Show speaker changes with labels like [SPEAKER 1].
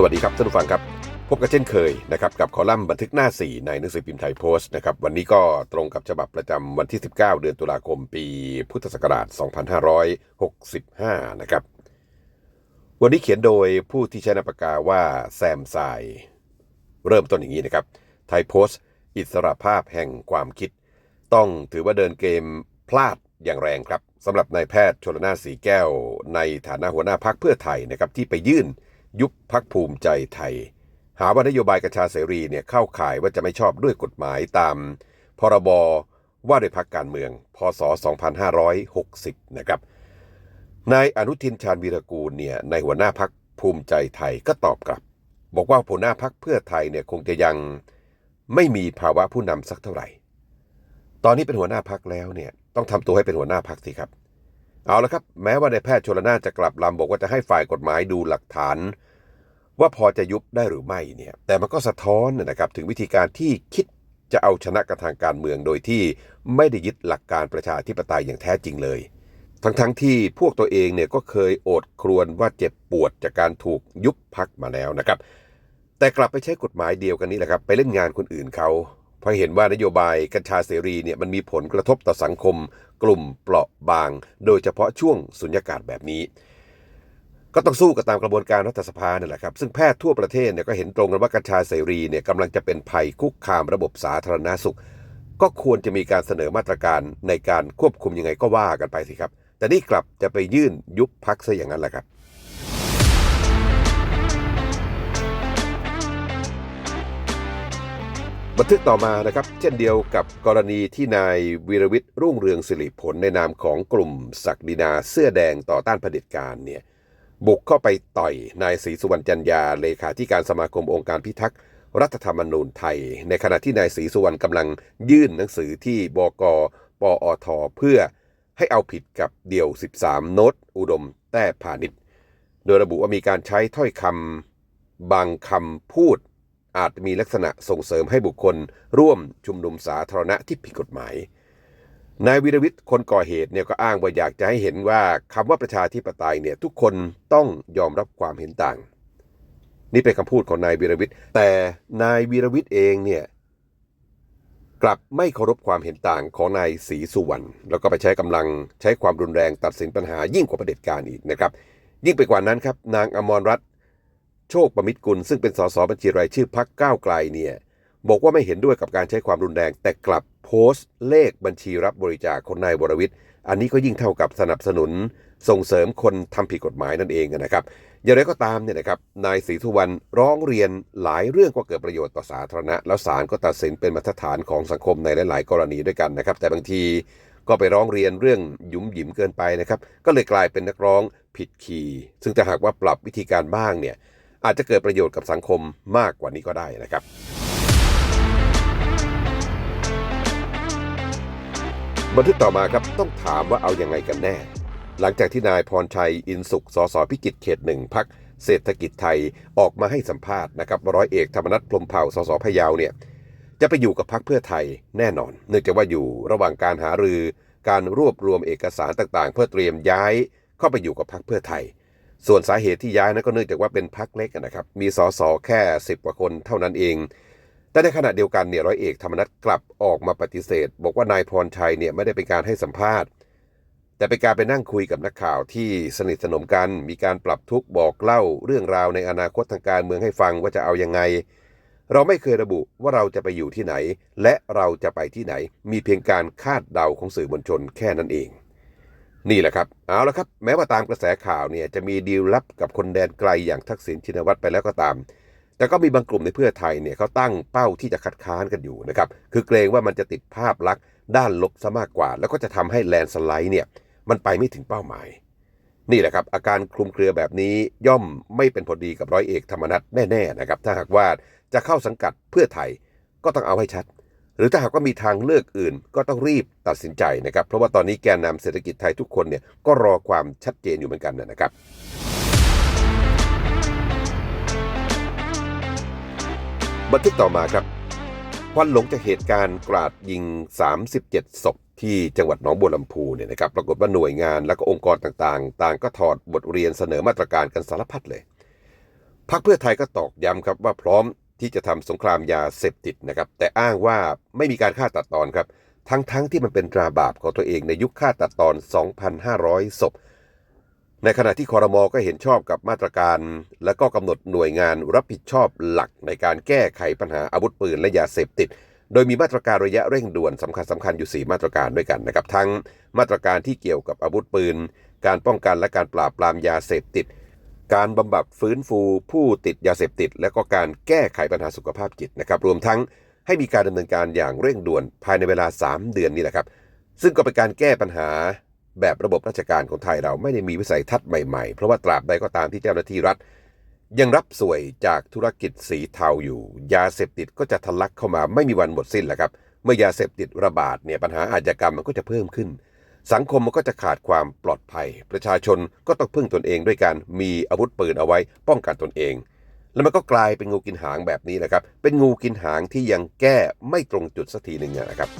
[SPEAKER 1] สวัสดีครับท่านผู้ฟังครับ พบกันเช่นเคยนะครับกับคอลัมน์บันทึกหน้า 4 ในหนังสือพิมพ์ไทยโพสต์นะครับวันนี้ก็ตรงกับฉบับประจำวันที่ 19 เดือนตุลาคมปี พุทธศักราช 2565 นะครับ วันนี้เขียนโดยผู้ที่ใช้นามปากกาว่าแซมไซเริ่มต้นอย่างนี้นะครับไทยโพสต์อิสระภาพแห่งความคิด ต้องถือว่าเดินเกมพลาดอย่างแรงครับสำหรับนายแพทย์ชลนาสีแก้ว ในฐานะหัวหน้าพักเพื่อไทยนะครับที่ไปยื่น ยุบพักภูมิใจไทย หาว่านโยบายกัญชาเสรีเนี่ยเข้าข่ายว่าจะไม่ชอบด้วยกฎหมายตาม พรบว่าด้วยพักการเมือง พศ 2560 นะครับ นายอนุทินชาญวีรกูลเนี่ยในหัวหน้าพักภูมิใจไทยก็ตอบกลับ บอกว่าหัวหน้าพักเพื่อไทยเนี่ยคงจะยังไม่มีภาวะผู้นำสักเท่าไหร่ ตอนนี้เป็นหัวหน้าพักแล้วเนี่ยต้องทำตัวให้เป็นหัวหน้าพักสิครับ เอาละครับ แม้ว่าในแพทย์ชลนาจะกลับลำบอกว่าจะให้ฝ่ายกฎหมายดูหลักฐาน ว่าพอจะยุบได้หรือไม่เนี่ย แต่มันก็สะท้อนนะครับถึงวิธีการที่คิดจะเอาชนะกระทางการเมืองโดยที่ไม่ได้ยึดหลักการประชาธิปไตยอย่างแท้จริงเลย ทั้งๆทที่พวกตัวเองเนี่ยก็เคยโอดครวญว่าเจ็บปวดจากการถูกยุบพักมาแล้วนะครับ แต่กลับไปใช้กฎหมายเดียวกันนี้แหละครับ ไปเล่นงานคนอื่นเขา เพราะเห็นว่านโยบายกัญชาเสรีเนี่ยมันมีผลกระทบต่อสังคม กลุ่มเปราะบาง โดยเฉพาะช่วงสุญญากาศแบบนี้ ก็ต้องสู้กันตามกระบวนการรัฐสภาเนี่ยแหละครับ ซึ่งแพทย์ทั่วประเทศเนี่ยก็เห็นตรงกันว่ากัญชาเสรีเนี่ยกำลังจะเป็นภัยคุกคามระบบสาธารณาสุข ก็ควรจะมีการเสนอมาตรการในการควบคุมยังไงก็ว่ากันไปสิครับ แต่นี่กลับจะไปยื่นยุบพักซะอย่างนั้นแหละครับ บันทึกต่อมานะครับ เช่นเดียวกับกรณีที่นายวีรวิทย์รุ่งเรืองสิริผลในนามของกลุ่มศักดินาเสื้อแดงต่อต้านเผด็จการเนี่ยบุกเข้าไปต่อยนายศรีสุวรรณจันยาเลขาธิการสมาคมองค์การพิทักษ์รัฐธรรมนูญไทย ในขณะที่นายศรีสุวรรณกำลังยื่นหนังสือที่บกปอทเพื่อให้เอาผิดกับเดี่ยว 13 โนตอุดม แต้พาณิชย์ โดยระบุว่ามีการใช้ถ้อยคำบางคำพูด อาจมีลักษณะส่งเสริมให้บุคคล ร่วมชุมนุมสาธารณะที่ผิดกฎหมาย นายวีรวิทย์คนก่อเหตุเนี่ยก็อ้างว่าอยากจะให้เห็นว่าคำว่าประชาธิปไตยเนี่ยทุกคนต้องยอมรับความเห็นต่าง นี่เป็นคำพูดของนายวีรวิทย์แต่นายวีรวิทย์เองเนี่ยกลับไม่เคารพความเห็นต่างของนายศรีสุวรรณแล้วก็ไปใช้กำลังใช้ความรุนแรงตัดสินปัญหายิ่งกว่าประเด็จการอีกนะครับ ยิ่งไปกว่านั้นครับ นางอมรรัตน์ โชคประมิตรกุลซึ่งเป็นสสบัญชีรายชื่อพักก้าวไกลเนี่ยบอกว่าไม่เห็นด้วยกับการใช้ความรุนแรง แต่กลับโพสต์ เลขบัญชีรับบริจาคของนายวรวิทย์ อันนี้ก็ยิ่งเท่ากับสนับสนุนส่งเสริมคนทำผิดกฎหมายนั่นเองนะครับ อย่างไรก็ตามเนี่ยนะครับนายศรีสุวรรณร้องเรียนหลายเรื่องก็เกิดประโยชน์ต่อสาธารณะ แล้วศาลก็ตัดสินเป็นมาตรฐานของสังคมในหลาย ๆ กรณีด้วยกันนะครับ แต่บางทีก็ไปร้องเรียนเรื่องหยุมหยิมเกินไปนะครับ ก็เลยกลายเป็นนักร้องผิดคีย์ซึ่งถ้าหากว่าปรับวิธีการบ้างเนี่ย อาจจะเกิดประโยชน์กับสังคมมากกว่านี้ก็ได้นะครับบันทึกต่อมาครับต้องถามว่าเอาอยัางไงกันแน่ หลังจากที่นายพรชัยอินสุขสสพิจิตรเขตหนึ่งพักเศรษฐกิจไทยออกมาให้สัมภาษณ์นะครับร้อยเอกธรรมนัฐพรมเผ่าสสพยาวเนี่ยจะไปอยู่กับพักเพื่อไทยแน่นอน เนื่องจากว่าอยู่ระหว่างการหารือการรวบรวมเอกสารต่างๆ เพื่อเตรียมย้ายเข้าไปอยู่กับพักเพื่อไทย ส่วนสาเหตุที่ย้ายนั้นก็เนื่องจากว่าเป็นพักเล็กนะครับ มีสสแค่ 10 กว่าคนเท่านั้นเอง แต่ในขณะเดียวกันเนี่ยร้อยเอกธรรมนัฐกลับออกมาปฏิเสธ บอกว่านายพรชัยเนี่ยไม่ได้เป็นการให้สัมภาษณ์ แต่เป็นการไปนั่งคุยกับนักข่าวที่สนิทสนมกัน มีการปรับทุกบอกเล่าเรื่องราวในอนาคตทางการเมืองให้ฟังว่าจะเอายังไง เราไม่เคยระบุว่าเราจะไปอยู่ที่ไหน และเราจะไปที่ไหน มีเพียงการคาดเดาของสื่อมวลชนแค่นั้นเอง นี่แหละครับ เอาละครับ แม้ว่าตามกระแสข่าวเนี่ยจะมีดีลลับกับคนแดนไกลอย่างทักษิณชินวัตรไปแล้วก็ตาม แต่ก็มีบางกลุ่มในเพื่อไทยเนี่ยเขาตั้งเป้าที่จะคัดค้านกันอยู่นะครับ คือเกรงว่ามันจะติดภาพลักษณ์ด้านลบซะมากกว่า แล้วก็จะทำให้แลนสไลด์เนี่ยมันไปไม่ถึงเป้าหมาย นี่แหละครับ อาการคลุมเครือแบบนี้ย่อมไม่เป็นผลดีกับร้อยเอกธรรมนัฐแน่ๆนะครับ ถ้าหากว่าจะเข้าสังกัดเพื่อไทยก็ต้องเอาให้ชัด หรือถ้าหากว่ามีทางเลือกอื่น ก็ต้องรีบตัดสินใจนะครับ เพราะว่าตอนนี้แกนนำเศรษฐกิจไทยทุกคนเนี่ยก็รอความชัดเจนอยู่เหมือนกันนะครับบันทึกต่อมาครับควันหลงจากเหตุการณ์กราดยิง 37 ศพที่จังหวัดหนองบัวลำพูเนี่ยนะครับปรากฏว่าหน่วยงานและก็องค์กรต่างๆ ต่างก็ถอดบทเรียนเสนอมาตรการกันสารพัดเลย พรรคเพื่อไทยก็ตอกย้ำครับว่าพร้อม ที่จะทำสงครามยาเสพติดนะครับ แต่อ้างว่าไม่มีการฆ่าตัดตอนครับ ทั้งๆทที่มันเป็นตราบาปของตัวเองในยุคฆ่าตัดตอน 2,500 ศพ ในขณะที่คอรมอก็เห็นชอบกับมาตรการ และก็กำหนดหน่วยงานรับผิดชอบหลักในการแก้ไขปัญหาอาวุธปืนและยาเสพติด โดยมีมาตรการระยะเร่งด่วนสำคัญสำคัญอยู่ 4 มาตรการด้วยกันนะครับ ทั้งมาตรการที่เกี่ยวกับอาวุธปืน การป้องกันและการปราบปรามยาเสพติด การบำบัดฟื้นฟูผู้ติดยาเสพติด และก็การแก้ไขปัญหาสุขภาพจิตนะครับรวมทั้งให้มีการดำเนินการอย่างเร่งด่วนภายในเวลา 3 เดือนนี่แหละครับ ซึ่งก็เป็นการแก้ปัญหาแบบระบบราชการของไทยเราไม่ได้มีวิสัยทัศน์ใหม่ๆ เพราะว่าตราบใดก็ตามที่เจ้าหน้าที่รัฐ ยังรับสวยจากธุรกิจสีเทาอยู่ ยาเสพติดก็จะทะลักเข้ามาไม่มีวันหมดสิ้นแหละครับ เมื่อยาเสพติดระบาดเนี่ยปัญหาอาชญากรรมมันก็จะเพิ่มขึ้น สังคมมันก็จะขาดความปลอดภัย ประชาชนก็ต้องพึ่งตนเองด้วยการมีอาวุธปืนเอาไว้ป้องกันตนเอง แล้วมันก็กลายเป็นงูกินหางแบบนี้นะครับ เป็นงูกินหางที่ยังแก้ไม่ตรงจุดสักทีหนึ่งนะครับ